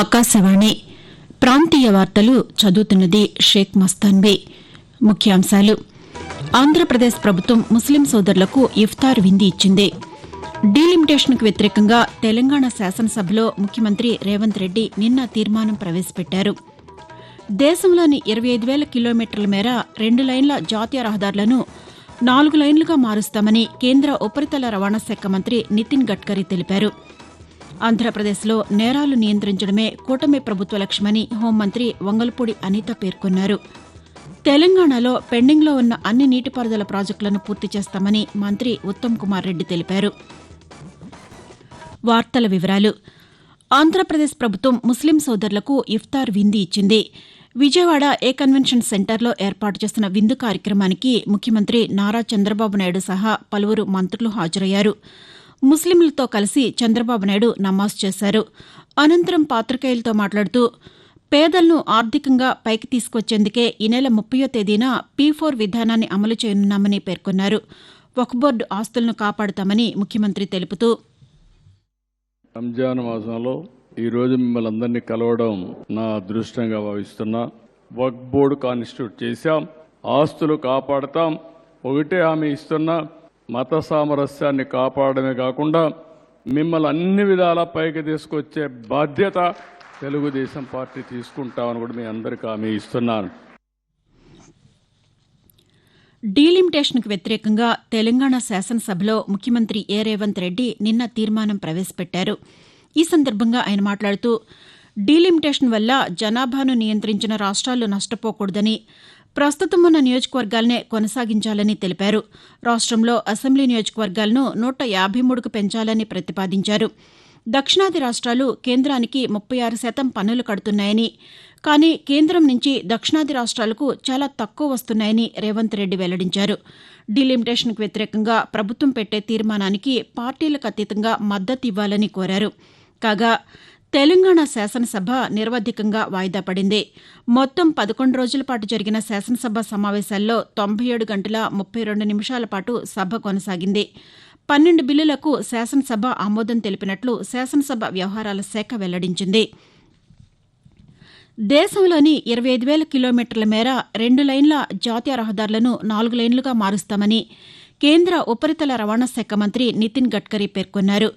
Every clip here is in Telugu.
ఆకాశవాణి. ప్రాంతీయ వార్తలు చదువుతున్నది షేక్ మస్తాన్బీ ముఖ్యాంశాలు. ఆంధ్రప్రదేశ్ ప్రభుత్వం ముస్లిం సోదరులకు ఇఫ్తార్ వింది ఇచ్చింది. డీలిమిటేషన్కు వ్యతిరేకంగా తెలంగాణ శాసనసభలో ముఖ్యమంత్రి రేవంత్ రెడ్డి నిన్న తీర్మానం ప్రవేశపెట్టారు. దేశంలోని ఇరవై ఐదు వేల కిలోమీటర్ల మేర రెండు లైన్ల జాతీయ రహదారులను నాలుగు లైన్లుగా మారుస్తామని కేంద్ర ఉపరితల రవాణా శాఖ మంత్రి నితిన్ గడ్కరీ తెలిపారు. ఆంధ్రప్రదేశ్లో నేరాలు నియంత్రించడమే కూటమి ప్రభుత్వ లక్ష్యమని హోంమంత్రి వంగల్పూడి అనిత పేర్కొన్నారు. తెలంగాణలో పెండింగ్లో ఉన్న అన్ని నీటిపారుదల ప్రాజెక్టులను పూర్తి చేస్తామని మంత్రి ఉత్తమ్ కుమార్ రెడ్డి తెలిపారు. వార్తల వివరాలు. ఆంధ్రప్రదేశ్ ప్రభుత్వం ముస్లిం సోదరులకు ఇఫ్తార్ విందు ఇచ్చింది. విజయవాడ ఏ కన్వెన్షన్ సెంటర్లో ఏర్పాటు చేసిన విందు కార్యక్రమానికి ముఖ్యమంత్రి నారా చంద్రబాబు నాయుడు సహా పలువురు మంత్రులు హాజరయ్యారు. ముస్లింలతో కలిసి చంద్రబాబు నాయుడు నమాజ్ చేశారు. అనంతరం పాతికేయులతో మాట్లాడుతూ పేదలను ఆర్థికంగా పైకి తీసుకొచ్చేందుకే ఈ నెల ముప్పయో తేదీన పీ ఫోర్ విధానాన్ని అమలు చేయనున్నామని పేర్కొన్నారు. వక్బోర్డు ఆస్తులను కాపాడుతామని ముఖ్యమంత్రి తెలుపుతూ రంజాన్ మాసంలో ఈరోజు మిమ్మల్ని అందరినీ కలవడం నా అదృష్టంగా భావిస్తున్నా. వక్బోర్డు కాన్స్టిట్యూట్ చేశాం ఆస్తులు కాపాడతాం ఒకటే హామీ ఇస్తున్నా. మత సామరస్యాన్ని కాపాడమే కాకుండా మిమ్మల్ని అన్ని విధాల పైకి తీసుకొచ్చే బాధ్యత తెలుగుదేశం పార్టీ తీసుకుంటామని కూడా మీ అందరికీ హామీ ఇస్తున్నాను. డీలిమిటేషన్కు వ్యతిరేకంగా తెలంగాణ శాసనసభలో ముఖ్యమంత్రి ఏ. రేవంత్ రెడ్డి నిన్న తీర్మానం ప్రవేశపెట్టారు. ఈ సందర్భంగా ఆయన మాట్లాడుతూ డీలిమిటేషన్ వల్ల జనాభాను నియంత్రించిన రాష్ట్రాలు నష్టపోకూడదని ప్రస్తుతం ఉన్న నియోజకవర్గాలనే కొనసాగించాలని తెలిపారు. రాష్ట్రంలో అసెంబ్లీ నియోజకవర్గాలను నూట యాభై మూడుకు పెంచాలని ప్రతిపాదించారు. దక్షిణాది రాష్ట్రాలు కేంద్రానికి ముప్పై ఆరు శాతం పన్నులు కడుతున్నాయని కానీ కేంద్రం నుంచి దక్షిణాది రాష్ట్రాలకు చాలా తక్కువ వస్తున్నాయని రేవంత్ రెడ్డి వెల్లడించారు. డిలిమిటేషన్కు వ్యతిరేకంగా ప్రభుత్వం పెట్టే తీర్మానానికి పార్టీలకు అతీతంగా మద్దతు ఇవ్వాలని కోరారు. కాగా తెలంగాణ శాసనసభ నిర్వధికంగా వాయిదా పడింది. మొత్తం పదకొండు రోజుల పాటు జరిగిన శాసనసభ సమావేశాల్లో తొంభై ఏడు గంటల ముప్పై రెండు నిమిషాల పాటు సభ కొనసాగింది. పన్నెండు బిల్లులకు శాసనసభ ఆమోదం తెలిపినట్లు శాసనసభ వ్యవహారాల శాఖ వెల్లడించింది. దేశంలోని ఇరవై ఐదు వేల కిలోమీటర్ల మేర రెండు లైన్ల జాతీయ రహదారులను నాలుగు లైన్లుగా మారుస్తామని కేంద్ర ఉపరితల రవాణా శాఖ మంత్రి నితిన్ గడ్కరీ పేర్కొన్నారు.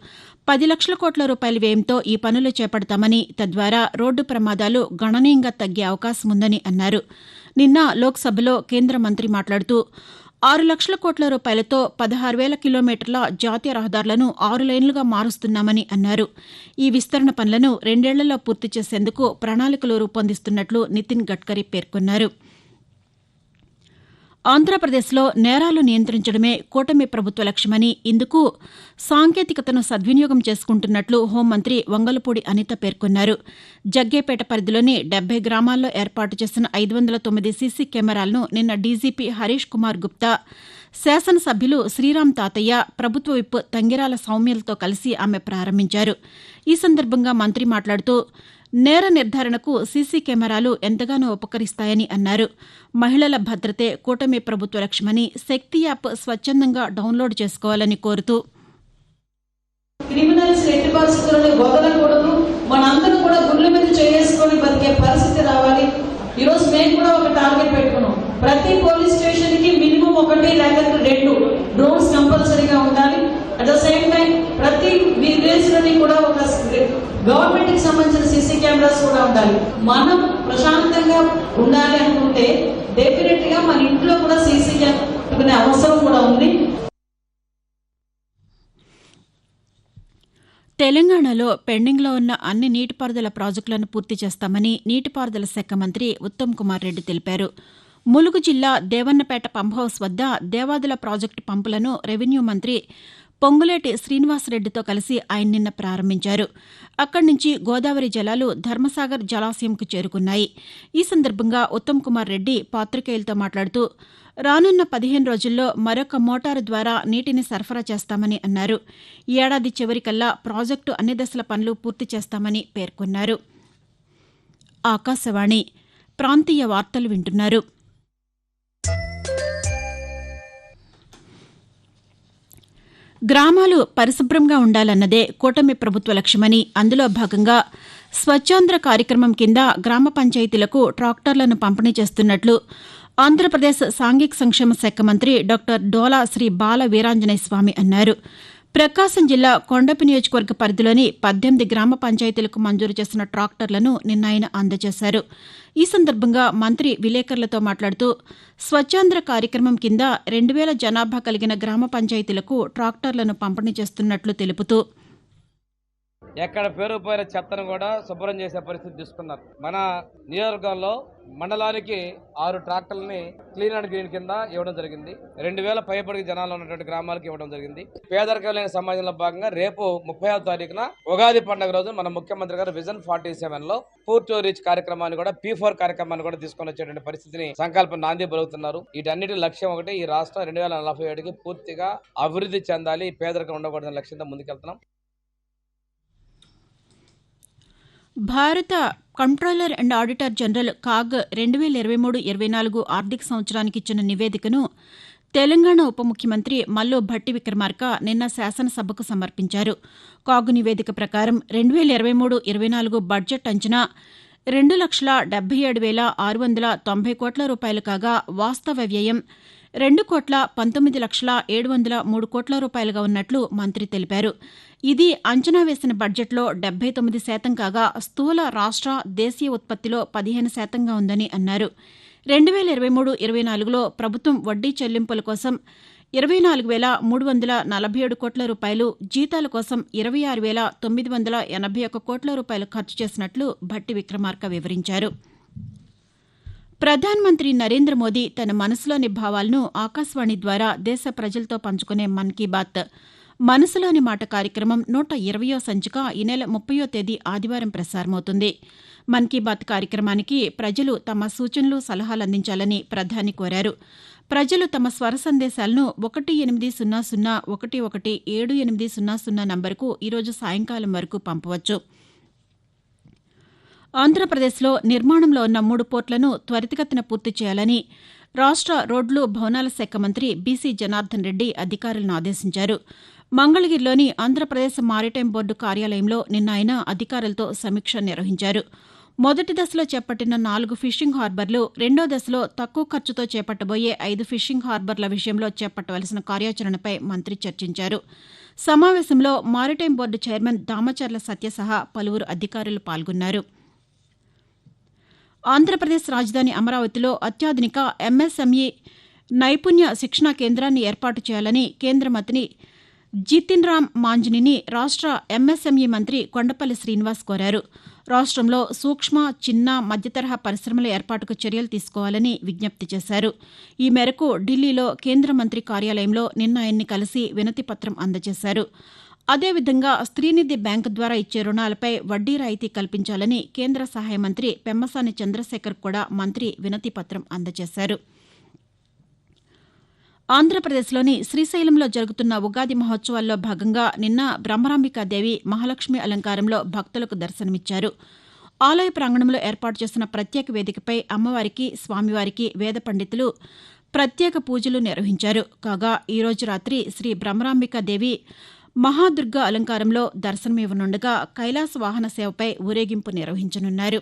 పది లక్షల కోట్ల రూపాయల వ్యయంతో ఈ పనులు చేపడతామని తద్వారా రోడ్డు ప్రమాదాలు గణనీయంగా తగ్గే అవకాశం ఉందని అన్నారు. నిన్న లోక్సభలో కేంద్ర మంత్రి మాట్లాడుతూ ఆరు లక్షల కోట్ల రూపాయలతో పదహారు వేల కిలోమీటర్ల జాతీయ రహదారులను ఆరు లైన్లుగా మారుస్తున్నామని అన్నారు. ఈ విస్తరణ పనులను రెండేళ్ళలో పూర్తి చేసేందుకు ప్రణాళికలు రూపొందిస్తున్నట్లు నితిన్ గడ్కరీ పేర్కొన్నారు. ఆంధ్రప్రదేశ్లో నేరాలు నియంత్రించడమే కూటమి ప్రభుత్వ లక్ష్యమని ఇందుకు సాంకేతికతను సద్వినియోగం చేసుకుంటున్నట్లు హోంమంత్రి వంగలపూడి అనిత పేర్కొన్నారు. జగ్గేపేట పరిధిలోని డెబ్బై గ్రామాల్లో ఏర్పాటు చేసిన ఐదు వందల తొమ్మిది సీసీ కెమెరాలను నిన్న డీజీపీ హరీష్ కుమార్ గుప్తా శాసనసభ్యులు శ్రీరామ్ తాతయ్య ప్రభుత్వ విప్ తంగిరాల సౌమ్యలతో కలిసి ఆమె ప్రారంభించారు. ఈ సందర్భంగా మంత్రి మాట్లాడుతూ నేర నిర్ధారణకు సీసీ కెమెరాలు ఎంతగానో ఉపకరిస్తాయని అన్నారు. మహిళల భద్రతే కూటమి ప్రభుత్వ లక్ష్యమని శక్తి యాప్ స్వచ్ఛందంగా డౌన్లోడ్ చేసుకోవాలని కోరుతూ. క్రిమినల్స్ ఎట్టి పరిస్థితులను వదలకూడదు. మనందరూ కూడా గుండెల మీద చేసుకొని బతికే పరిస్థితి రావాలి. ఈరోజు మేము కూడా ఒక టార్గెట్ పెట్టుకున్నాం. ప్రతి పోలీస్ స్టేషన్కి మినిమం ఒకటి లేకపోతే రెండు డ్రోన్స్ కంపల్సరీగా ఉండాలి. అట్ ద సేమ్ టైం ప్రతి విలేజ్లోని కూడా ఒక గవర్నమెంట్కి సంబంధించిన సీసీ కెమెరాస్ కూడా ఉండాలి. మనం ప్రశాంతంగా ఉండాలి అనుకుంటే డెఫినెట్గా మన ఇంట్లో కూడా సీసీ కెమెరా అవసరం కూడా ఉంది. తెలంగాణలో పెండింగ్లో ఉన్న అన్ని నీటిపారుదల ప్రాజెక్టులను పూర్తి చేస్తామని నీటిపారుదల శాఖ మంత్రి ఉత్తమ్ కుమార్ రెడ్డి తెలిపారు. ములుగు జిల్లా దేవన్నపేట పంప్ హౌస్ వద్ద దేవాదుల ప్రాజెక్టు పంపులను రెవెన్యూ మంత్రి పొంగులేటి శ్రీనివాసరెడ్డితో కలిసి ఆయన నిన్న ప్రారంభించారు. అక్కడి నుంచి గోదావరి జలాలు ధర్మసాగర్ జలాశయంకు చేరుకున్నాయి. ఈ సందర్భంగా ఉత్తమ్ కుమార్ రెడ్డి పాతికేయులతో మాట్లాడుతూ రానున్న పదిహేను రోజుల్లో మరొక మోటారు ద్వారా నీటిని సరఫరా చేస్తామని అన్నారు. ఈ ఏడాది చివరికల్లా ప్రాజెక్టు అన్ని దశల పనులు పూర్తి చేస్తామని పేర్కొన్నారు. ఆకాశవాణి ప్రాంతీయ వార్తలు వింటున్నారు. గ్రామాలు పరిశుభ్రంగా ఉండాలన్నదే కూటమి ప్రభుత్వ లక్ష్యమని అందులో భాగంగా స్వచ్ఛాంధ్ర కార్యక్రమం కింద గ్రామ పంచాయతీలకు ట్రాక్టర్లను పంపిణీ చేస్తున్నట్లు ఆంధ్రప్రదేశ్ సాంఘిక సంక్షేమ శాఖ మంత్రి డాక్టర్ డోలా శ్రీ బాల వీరాంజనేయ స్వామి అన్నారు. ప్రకాశం జిల్లా కొండపి నియోజకవర్గ పరిధిలోని పద్దెనిమిది గ్రామ పంచాయతీలకు మంజూరు చేసిన ట్రాక్టర్లను నిన్న ఆయన అందజేశారు. ఈ సందర్భంగా మంత్రి విలేకరులతో మాట్లాడుతూ స్వచ్ఛాంధ్ర కార్యక్రమం కింద రెండు వేల జనాభా కలిగిన గ్రామ పంచాయతీలకు ట్రాక్టర్లను పంపిణీ చేస్తున్నట్లు తెలుపుతూ ఎక్కడ పేరుకుపోయిన చెత్తను కూడా శుభ్రం చేసే పరిస్థితి తీసుకున్నారు. మన నియోజకవర్గంలో మండలానికి ఆరు ట్రాక్టర్లని క్లీన్ అండ్ గ్రీన్ కింద ఇవ్వడం జరిగింది. రెండు వేల పైపడికి జనాలు ఉన్నటువంటి గ్రామాలకు ఇవ్వడం జరిగింది. పేదరికం లేని సమాజంలో భాగంగా రేపు ముప్పై తారీఖున ఉగాది పండుగ రోజు మన ముఖ్యమంత్రి గారు విజన్ ఫార్టీ సెవెన్లో పూర్ టు రీచ్ కార్యక్రమాన్ని కూడా పీ ఫోర్ కార్యక్రమాన్ని కూడా తీసుకొని వచ్చేటువంటి పరిస్థితిని సంకల్పం నాంది పలుకుతున్నారు. వీటన్నిటి లక్ష్యం ఒకటి ఈ రాష్ట్రం రెండు వేల నలభై ఏడుకి పూర్తిగా అభివృద్ధి చెందాలి. పేదరికం ఉండకూడదనే లక్ష్యంతో ముందుకెళ్తున్నాం. భారత controller and auditor general CAG రెండు వేల ఇరవై మూడు ఇరవై నాలుగు ఆర్థిక సంవత్సరానికి ఇచ్చిన నివేదికను తెలంగాణ ఉప ముఖ్యమంత్రి మల్లో భట్టి విక్రమార్క నిన్న శాసనసభకు సమర్పించారు. కాగు నివేదిక ప్రకారం రెండు వేల ఇరవై మూడు ఇరవై నాలుగు బడ్జెట్ అంచనా రెండు లక్షల డెబ్బై ఏడు వేల ఆరు వందల తొంభై కోట్ల రూపాయలు కాగా వాస్తవ వ్యయం రెండు కోట్ల పంతొమ్మిది లక్షల ఏడు వందల మూడు కోట్ల రూపాయలుగా ఉన్నట్లు మంత్రి తెలిపారు. ఇది అంచనా వేసిన బడ్జెట్లో డెబ్బై తొమ్మిది శాతం కాగా స్థూల రాష్ట్ర దేశీయ ఉత్పత్తిలో పదిహేను శాతంగా ఉందని అన్నారు. రెండు వేల ఇరవై మూడు ఇరవై నాలుగులో ప్రభుత్వం వడ్డీ చెల్లింపుల కోసం ఇరవై నాలుగు వేల మూడు వందల నలభై ఏడు కోట్ల రూపాయలు జీతాల కోసం ఇరవై ఆరు వేల తొమ్మిది వందల ఎనభై ఒక్క కోట్ల రూపాయలు ఖర్చు చేసినట్లు భట్టి విక్రమార్క వివరించారు. ప్రధానమంత్రి నరేంద్ర మోదీ తన మనసులోని భావాలను ఆకాశవాణి ద్వారా దేశ ప్రజలతో పంచుకునే మన్ కీ బాత్. మనసులోని మాట కార్యక్రమం నూట ఇరవయో సంచిక ఈ నెల ముప్పయో తేదీ ఆదివారం ప్రసారమవుతుంది. మన్ కీ బాత్ కార్యక్రమానికి ప్రజలు తమ సూచనలు సలహాలు అందించాలని ప్రధాని కోరారు. ప్రజలు తమ స్వర సందేశాలను ఒకటి ఎనిమిది సున్నా సున్నా ఒకటి ఒకటి ఏడు ఎనిమిది సున్నా సున్నా నంబరుకు ఈరోజు సాయంకాలం వరకు పంపవచ్చు. ఆంధ్రప్రదేశ్లో నిర్మాణంలో ఉన్న మూడు పోర్టులను త్వరితగతిన పూర్తి చేయాలని రాష్ట్ర రోడ్లు భవనాల శాఖ మంత్రి బీసీ జనార్దన్ రెడ్డి అధికారులను ఆదేశించారు. మంగళగిరిలోని ఆంధ్రప్రదేశ్ మారిటైమ్ బోర్డు కార్యాలయంలో నిన్న ఆయన అధికారులతో సమీక్ష నిర్వహించారు. మొదటి దశలో చేపట్టిన నాలుగు ఫిషింగ్ హార్బర్లు రెండో దశలో తక్కువ ఖర్చుతో చేపట్టబోయే ఐదు ఫిషింగ్ హార్బర్ల విషయంలో చేపట్టవలసిన కార్యాచరణపై మంత్రి చర్చించారు. సమావేశంలో maritime board chairman Damacharla Satya సహా పలువురు అధికారులు పాల్గొన్నారు. ఆంధ్రప్రదేశ్ రాజధాని అమరావతిలో అత్యాధునిక ఎంఎస్ఎంఈ నైపుణ్య శిక్షణా కేంద్రాన్ని ఏర్పాటు చేయాలని కేంద్ర మంత్రి జితిన్ రామ్ మాంజ్నిని రాష్ట్ర ఎంఎస్ఎంఈ మంత్రి కొండపల్లి శ్రీనివాస్ కోరారు. రాష్ట్రంలో సూక్ష్మ చిన్న మధ్యతరహా పరిశ్రమల ఏర్పాటుకు చర్యలు తీసుకోవాలని విజ్ఞప్తి చేశారు. ఈ మేరకు ఢిల్లీలో కేంద్ర మంత్రి కార్యాలయంలో నిన్న ఆయన్ని కలిసి వినతిపత్రం అందజేశారు. అదేవిధంగా స్త్రీనిధి బ్యాంకు ద్వారా ఇచ్చే రుణాలపై వడ్డీ రాయితీ కల్పించాలని కేంద్ర సహాయ మంత్రి పెమ్మసాని చంద్రశేఖర్ కూడా మంత్రి వినతి పత్రం అందజేశారు. ఆంధ్రప్రదేశ్లోని శ్రీశైలంలో జరుగుతున్న ఉగాది మహోత్సవాల్లో భాగంగా నిన్న బ్రహ్మరాంబికాదేవి మహాలక్ష్మి అలంకారంలో భక్తులకు దర్శనమిచ్చారు. ఆలయ ప్రాంగణంలో ఏర్పాటు చేసిన ప్రత్యేక వేదికపై అమ్మవారికి స్వామివారికి వేద పండితులు ప్రత్యేక పూజలు నిర్వహించారు. కాగా ఈరోజు రాత్రి శ్రీ బ్రహ్మరాంబికాదేవి మహాదుర్గ అలంకారంలో దర్శనమివ్వనుండగా కైలాస వాహన సేవపై ఊరేగింపు నిర్వహించనున్నారు.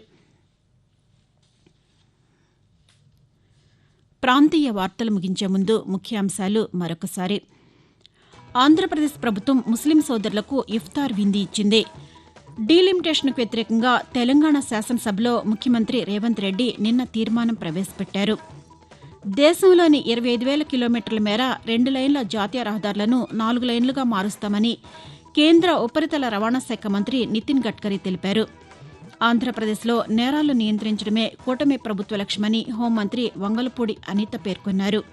ప్రాంతీయ వార్తలు ముగించే ముందు ముఖ్యాంశాలు మరొకసారి. ఆంధ్రప్రదేశ్ ప్రభుత్వం ముస్లిం సోదరులకు ఇఫ్తార్ వింది ఇచ్చింది. డీలిమిటేషన్కు వ్యతిరేకంగా తెలంగాణ శాసనసభలో ముఖ్యమంత్రి రేవంత్ రెడ్డి నిన్న తీర్మానం ప్రవేశపెట్టారు. దేశంలోని ఇరవై ఐదు వేల కిలోమీటర్ల మేర రెండు లైన్ల జాతీయ రహదారులను నాలుగు లైన్లుగా మారుస్తామని కేంద్ర ఉపరితల రవాణా శాఖ మంత్రి నితిన్ గడ్కరీ తెలిపారు. ఆంధ్రప్రదేశ్లో నేరాలు నియంత్రించడమే కూటమి ప్రభుత్వ లక్ష్యమని హోంమంత్రి వంగలపూడి అనిత పేర్కొన్నారు.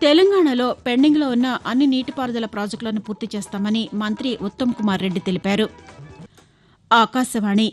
తెలంగాణలో పెండింగ్లో ఉన్న అన్ని నీటిపారుదల ప్రాజెక్టులను పూర్తి చేస్తామని మంత్రి ఉత్తమ్ కుమార్ రెడ్డి తెలిపారు. ఆకాశవాణి